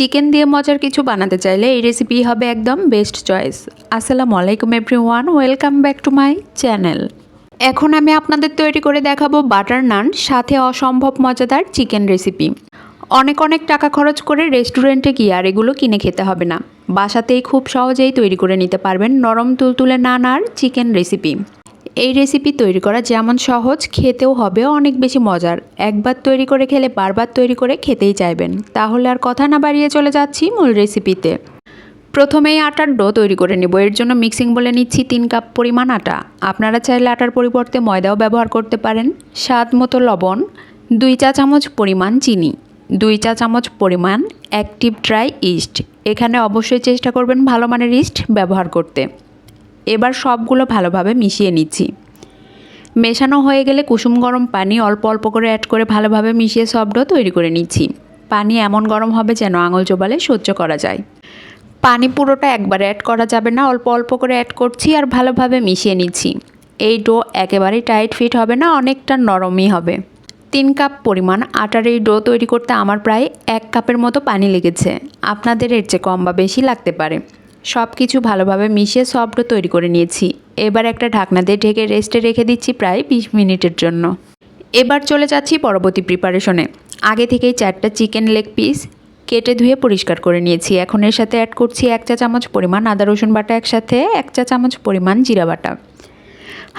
Chicken দিয়ে মজার কিছু বানাতে চাইলে এই রেসিপি হবে একদম বেস্ট চয়েস আসসালামু আলাইকুম everyone welcome back to my channel এখন আমি আপনাদের তৈরি করে দেখাবো বাটার নান সাথে অসম্ভব মজাদার চিকেন রেসিপি অনেক অনেক টাকা খরচ করে রেস্টুরেন্টে গিয়ে আর এগুলো কিনে খেতে হবে না। বাসাতেই খুব সহজেই তৈরি করে নিতে পারবেন নরম তুলতুলে নান আর চিকেন রেসিপি এই রেসিপি তৈরি করা যেমন সহজ, খেতেও হবে অনেক বেশি মজার। একবার তৈরি করে খেলে বারবার তৈরি করে খেতেই চাইবেন। তাহলে আর কথা না বাড়িয়ে চলে যাচ্ছি মূল রেসিপিতে প্রথমেই আটার ডো তৈরি করে নেব। এর জন্য মিক্সিং বলে নিচ্ছি তিন কাপ পরিমাণ আটা। আপনারা চাইলে আটার পরিবর্তে ময়দাও ব্যবহার করতে পারেন। স্বাদ মতো লবণ, দুই চা চামচ পরিমাণ চিনি, দুই চা চামচ পরিমাণ অ্যাক্টিভ ড্রাই ইস্ট এখানে অবশ্যই চেষ্টা করবেন ভালো মানের ইস্ট ব্যবহার করতে। এবার সবগুলো ভালোভাবে মিশিয়ে নিচ্ছি। মেশানো হয়ে গেলে কুসুম গরম পানি অল্প অল্প করে অ্যাড করে ভালোভাবে মিশিয়ে সব ডো তৈরি করে নিচ্ছি। পানি এমন গরম হবে যেন আঙুল চোবালে সহ্য করা যায়। পানি পুরোটা একবারে অ্যাড করা যাবে না, অল্প অল্প করে অ্যাড করছি আর ভালোভাবে মিশিয়ে নিচ্ছি। এই ডো একেবারেই টাইট ফিট হবে না, অনেকটা নরমই হবে। তিন কাপ পরিমাণ আটার এই ডো তৈরি করতে আমার প্রায় এক কাপের মতো পানি লেগেছে। আপনাদের এর চেয়ে কম বা বেশি লাগতে পারে। সব কিছু ভালোভাবে মিশিয়ে সফট তৈরি করে নিয়েছি। এবার একটা ঢাকনা দিয়ে ঢেকে রেস্টে রেখে দিচ্ছি প্রায় বিশ মিনিটের জন্য। এবার চলে যাচ্ছি পরবর্তী প্রিপারেশনে আগে থেকেই চারটা চিকেন লেগ পিস কেটে ধুয়ে পরিষ্কার করে নিয়েছি। এখন এর সাথে অ্যাড করছি এক চা চামচ পরিমাণ আদা, রসুন বাটা একসাথে, এক চা চামচ পরিমাণ জিরা বাটা।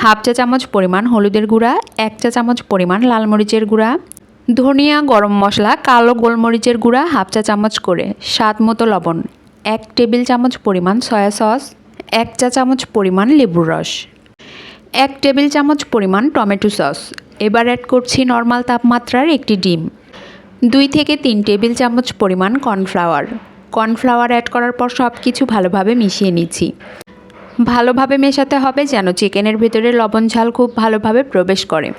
হাফ চা চামচ পরিমাণ হলুদের গুঁড়া, এক চা চামচ পরিমাণ লাল মরিচের গুঁড়া, ধনিয়া গরম মশলা, কালো গোলমরিচের গুঁড়া, হাফ চা চামচ করে স্বাদ মতো লবণ। এক টেবিল চামচ পরিমাণ সয়া সস, এক চা চামচ পরিমাণ লেবুর রস, এক টেবিল চামচ পরিমাণ টমেটো সস। এবার অ্যাড করছি নর্মাল তাপমাত্রার একটি ডিম। দুই থেকে তিন টেবিল চামচ পরিমাণ কর্নফ্লাওয়ার কর্নফ্লাওয়ার অ্যাড করার পর সব কিছু ভালোভাবে মিশিয়ে নিচ্ছি। ভালোভাবে মেশাতে হবে যেন চিকেনের ভিতরে লবণ ঝাল খুব ভালোভাবে প্রবেশ করে।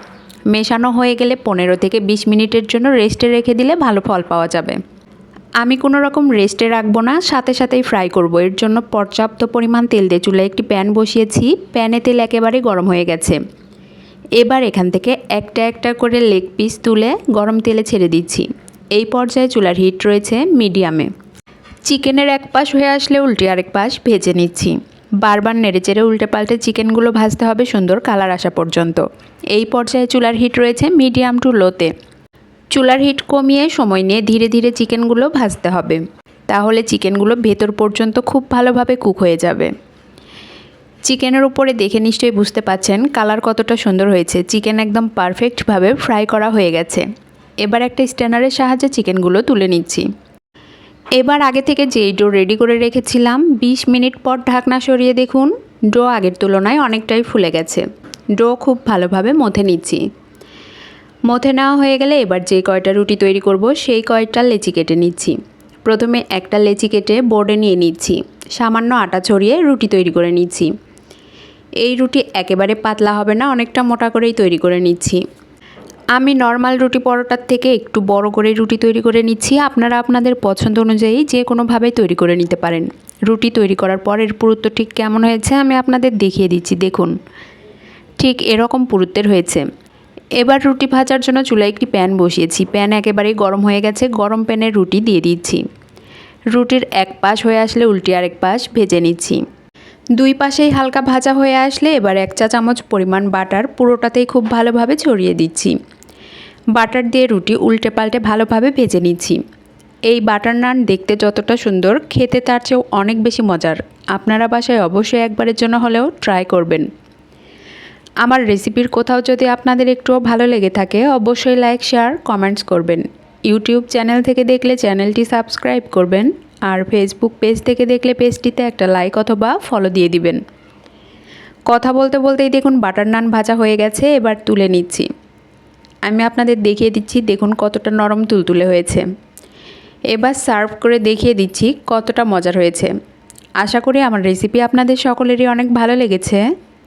মেশানো হয়ে গেলে পনেরো থেকে বিশ মিনিটের জন্য রেস্টে রেখে দিলে ভালো ফল পাওয়া যাবে। আমি কোনো রকম রেস্টে রাখব না, সাথে সাথেই ফ্রাই করব। এর জন্য পর্যাপ্ত পরিমাণ তেল দিয়ে চুলায় একটি প্যান বসিয়েছি। প্যানে তেল একেবারে গরম হয়ে গেছে। এবার এখান থেকে একটা একটা করে লেগ পিস তুলে গরম তেলে ছেড়ে দিচ্ছি। এই পর্যায়ে চুলার হিট রয়েছে মিডিয়ামে। চিকেনের এক পাশ হয়ে আসলে উল্টে আরেক পাশ ভেজে নিচ্ছি। বারবার নেড়েচেড়ে উল্টে পাল্টে চিকেনগুলো ভাজতে হবে সুন্দর কালার আসা পর্যন্ত। এই পর্যায়ে চুলার হিট রয়েছে মিডিয়াম টু লোতে। চুলার হিট কমিয়ে সময় নিয়ে ধীরে ধীরে চিকেনগুলো ভাজতে হবে। তাহলে চিকেনগুলো ভেতর পর্যন্ত খুব ভালোভাবে কুক হয়ে যাবে। চিকেনের উপরে দেখে নিশ্চয়ই বুঝতে পাচ্ছেন কালার কতটা সুন্দর হয়েছে। চিকেন একদম পারফেক্টভাবে ফ্রাই করা হয়ে গেছে। এবার একটা স্ট্যানারের সাহায্যে চিকেনগুলো তুলে নিচ্ছি। এবার আগে থেকে যেই ডো রেডি করে রেখেছিলাম ২০ মিনিট পর ঢাকনা সরিয়ে দেখুন ডো আগের তুলনায় অনেকটাই ফুলে গেছে। ডো খুব ভালোভাবে মথে নিচ্ছি। মথে নেওয়া হয়ে গেলে এবার যে কয়টা রুটি তৈরি করব, সেই কয়টা লেচি কেটে নিচ্ছি। প্রথমে একটা লেচি কেটে বোর্ডে নিয়ে নিচ্ছি। সামান্য আটা ছড়িয়ে রুটি তৈরি করে নিচ্ছি। এই রুটি একেবারে পাতলা হবে না, অনেকটা মোটা করেই তৈরি করে নিচ্ছি। আমি নর্মাল রুটি পরোটার থেকে একটু বড় করে রুটি তৈরি করে নিচ্ছি। আপনারা আপনাদের পছন্দ অনুযায়ী যে কোনোভাবে তৈরি করে নিতে পারেন। রুটি তৈরি করার পর এর পুরুত্ব ঠিক কেমন হয়েছে আমি আপনাদের দেখিয়ে দিচ্ছি, দেখুন। ঠিক এরকম পুরুত্বের হয়েছে। এবার রুটি ভাজার জন্য চুলায় একটি প্যান বসিয়েছি। প্যান একেবারেই গরম হয়ে গেছে, গরম প্যানে রুটি দিয়ে দিচ্ছি। রুটির এক পাশ হয়ে আসলে উল্টি আরেক পাশ ভেজে নিচ্ছি। দুই পাশেই হালকা ভাজা হয়ে আসলে এবার এক চা চামচ পরিমাণ বাটার পুরোটাতেই খুব ভালোভাবে ছড়িয়ে দিচ্ছি। বাটার দিয়ে রুটি উল্টে পাল্টে ভালোভাবে ভেজে নিচ্ছি। এই বাটার নান দেখতে যতটা সুন্দর, খেতে তার চেয়েও অনেক বেশি মজার। আপনারা বাসায় অবশ্যই একবারের জন্য হলেও ট্রাই করবেন। আমার রেসিপির কোথাও যদি আপনাদের একটুও ভালো লেগে থাকে, অবশ্যই লাইক শেয়ার কমেন্টস করবেন। ইউটিউব চ্যানেল থেকে দেখলে চ্যানেলটি সাবস্ক্রাইব করবেন আর ফেসবুক পেজ থেকে দেখলে পেজটিতে একটা লাইক অথবা ফলো দিয়ে দিবেন। কথা বলতে বলতেই দেখুন বাটার নান ভাজা হয়ে গেছে, এবার তুলে নিচ্ছি। আমি আপনাদের দেখিয়ে দিচ্ছি, দেখুন কতটা নরম তুলতুলে হয়েছে। এবার সার্ভ করে দেখিয়ে দিচ্ছি কতটা মজার হয়েছে। আশা করি আমার রেসিপি আপনাদের সকলেরই অনেক ভালো লেগেছে।